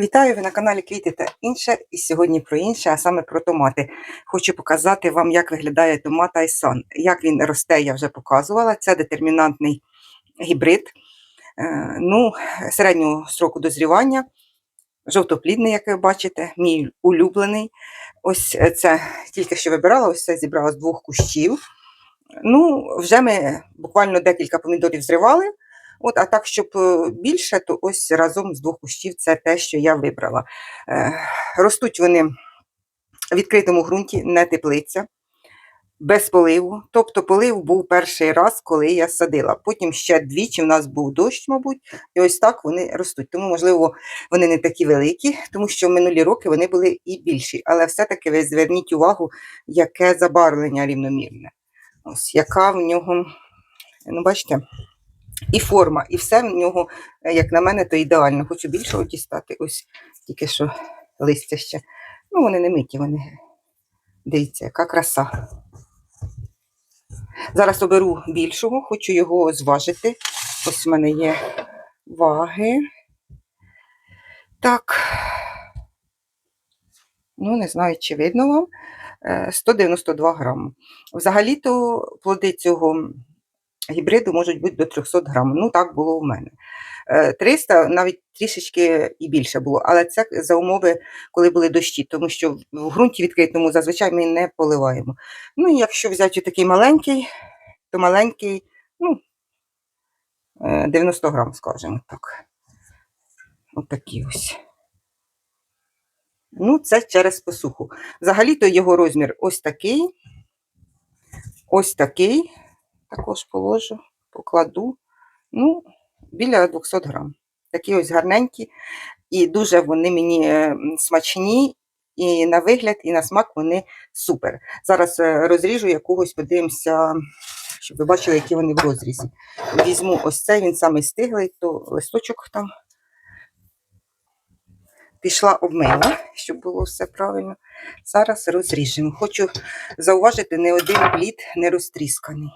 Вітаю ви на каналі Квіти та інше. І сьогодні про інше, а саме про томати. Хочу показати вам, як виглядає томат Айсан. Як він росте, я вже показувала. Це детермінантний гібрид е, ну, середнього строку дозрівання. Жовтоплідний, як ви бачите, мій улюблений. Ось це тільки що вибирала, ось це зібрала з двох кущів. Ну, вже ми буквально декілька помідорів зривали. От, а так, щоб е, більше, то ось разом з двох кущів це те, що я вибрала. Е, ростуть вони в відкритому ґрунті, не теплиця, без поливу. Тобто полив був перший раз, коли я садила. Потім ще двічі в нас був дощ, мабуть, і ось так вони ростуть. Тому, можливо, вони не такі великі, тому що в минулі роки вони були і більші. Але все-таки ви зверніть увагу, яке забарвлення рівномірне. Ось яка в нього, ну бачите, і форма, і все в нього, е, як на мене, то ідеально. Хочу більшого дістати. Ось тільки що листя ще. Ну, вони не миті, вони. Дивіться, яка краса. Зараз оберу більшого, хочу його зважити. Ось в мене є ваги. Так. Ну, не знаю, чи видно вам. Е, 192 грами. Взагалі-то плоди цього гібриду можуть бути до 300 грам. Ну, так було у мене. Е, 300 навіть трішечки і більше було, але це за умови, коли були дощі, тому що в ґрунті відкритому зазвичай ми не поливаємо. Ну, і якщо взяти такий маленький, то маленький, ну, е, 90 грам, скажімо так. Ось такі ось. Ну, це через посуху. Взагалі-то його розмір ось такий, ось такий. Також положу, покладу. Ну, біля 200 грам. Такі ось гарненькі. І дуже вони мені е, смачні, і на вигляд, і на смак вони супер. Зараз е, розріжу якогось, подивимося, щоб ви бачили, які вони в розрізі. Візьму ось цей, він самий стиглий, то листочок там пішла обмила, щоб було все правильно. Зараз розріжемо. Хочу зауважити, не один плід не розтрісканий.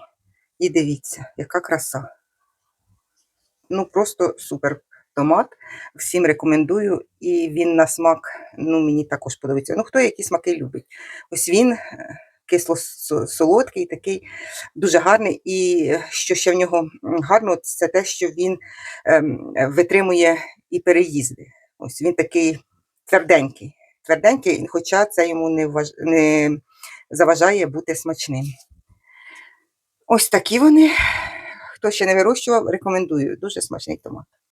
І дивіться, яка краса. Ну, просто супер томат. Всім рекомендую. І він на смак, ну, мені також подобається. Ну, хто які смаки любить. Ось він кисло-солодкий, такий дуже гарний. І що ще в нього гарно, це те, що він ем, витримує і переїзди. Ось він такий тверденький. Тверденький, хоча це йому не, важ... не заважає бути смачним. Ось такі вони. Хто ще не вирощував, рекомендую. Дуже смачний томат.